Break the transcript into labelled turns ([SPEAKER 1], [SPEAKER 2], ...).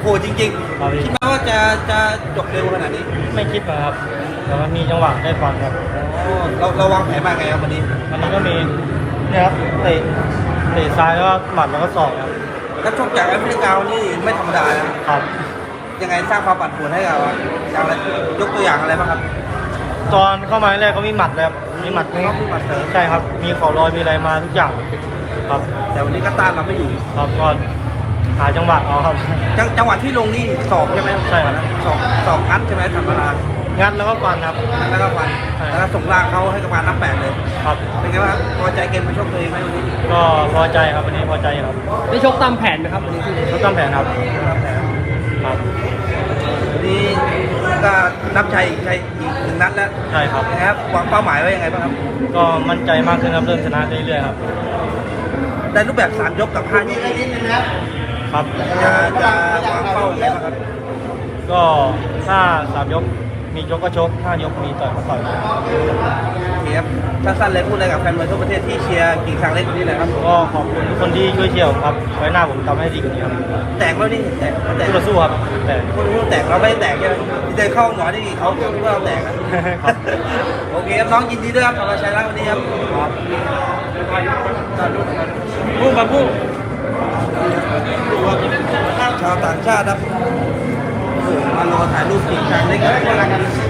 [SPEAKER 1] โหจริง
[SPEAKER 2] ครับพี่
[SPEAKER 1] ๆคิดไหมว่าจะจะจบเร็วขนาดนี้
[SPEAKER 2] ไม่คิดนะครับ แต่ว่ามีจังหวะได้ฟังครับ
[SPEAKER 1] อ๋อเราเราวางแผนมาไงครับวันนี้
[SPEAKER 2] วันนี้ก็มีเนี่ยครับเตะเตะซ้ายแล้วก็หมัดแล้วก็ศอกครับ
[SPEAKER 1] นักชกจากแอฟริกานี่ไม่ธรรมดานะครับ ยังไงสร้างความปั่นป่วนให้กับอย่างไรยกตัวอย่างอะไรบ้างครับ
[SPEAKER 2] ตอนเข้ามาแรกก็มีหมัดเลยครับมีหมัด
[SPEAKER 1] มีหมัดเสริม
[SPEAKER 2] ใช่ครับ มีเข่าลอยมีอะไรมาทุกอย่าง ครับ
[SPEAKER 1] แต่วันนี้ก็ต้านเราไม่อยู่
[SPEAKER 2] ครับก็ หาจังหวะเอาครับ
[SPEAKER 1] จังจังหวะที่ลงนี่สอบใช่ไหม
[SPEAKER 2] ใช่ครับ
[SPEAKER 1] สอบสอบงัดใช่ไหมธรรมดา
[SPEAKER 2] งัดแล้วก็ฟันครับ
[SPEAKER 1] แล้วก็ฟัน
[SPEAKER 2] ใช่
[SPEAKER 1] แล้วก็ส่งล่างเขาให้กับการนับแปดเลย
[SPEAKER 2] ครับ
[SPEAKER 1] เป็นไงบ้างครับพอใจเกมไปชกตัวเองไหมวันนี้
[SPEAKER 2] ก็พอใจครับวันนี้พอใจครับ
[SPEAKER 3] ได้ชกตามแผนไหมครับวันนี้
[SPEAKER 2] เขาต้องแผนครับ
[SPEAKER 1] นับแปด
[SPEAKER 2] ครับ
[SPEAKER 1] วันนี้ก็นับชัยอีกชัยอีกหนึ่งนัดแล้ว
[SPEAKER 2] ใช่ครับ
[SPEAKER 1] นะครับวางเป้าหมายไว้ยังไงบ้างครับ
[SPEAKER 2] ก็มั่นใจมากขึ้นครับเริ่มชนะเรื่อยๆครับ
[SPEAKER 1] ได้รูปแบบสามยกกับห้ายก
[SPEAKER 2] ครับ
[SPEAKER 1] จะจะวางเป้ายังไงบ้างครับ
[SPEAKER 2] ก็ถ้าสามยกมียกก็ชกห้ายกมีต่อยก็ต่อย
[SPEAKER 1] โอเคครับสั้นๆเลยพูดอะไรกับแฟนมวยทั่วประเทศที่เชียร์กิ่งซางเล็กคนนี้หน่อยครับ
[SPEAKER 2] ก็ขอบคุณทุกคนที่ช่วยเชียร์ผมครับ ไว้หน้าผมทำให้ดีกว่านี้ครับ
[SPEAKER 1] แตกแล้วนี่แตกแตก
[SPEAKER 2] สู้ต่อสู้ครับแต่
[SPEAKER 1] คนรู้แตกเราไม่ได้แตกใช่ไหมที่เดินเข้าหมอนี่เขาคิดว่าเราแตกนะครับโอเคครับน้องยินดีด้วยครับขอบคุณชัยรัตน์วันนี้ครับพูดมาพูดชาว ต่างชาติครับโอ้โหมารอถ่ายรูปกิ่งซางเล็กครับนี่ครับ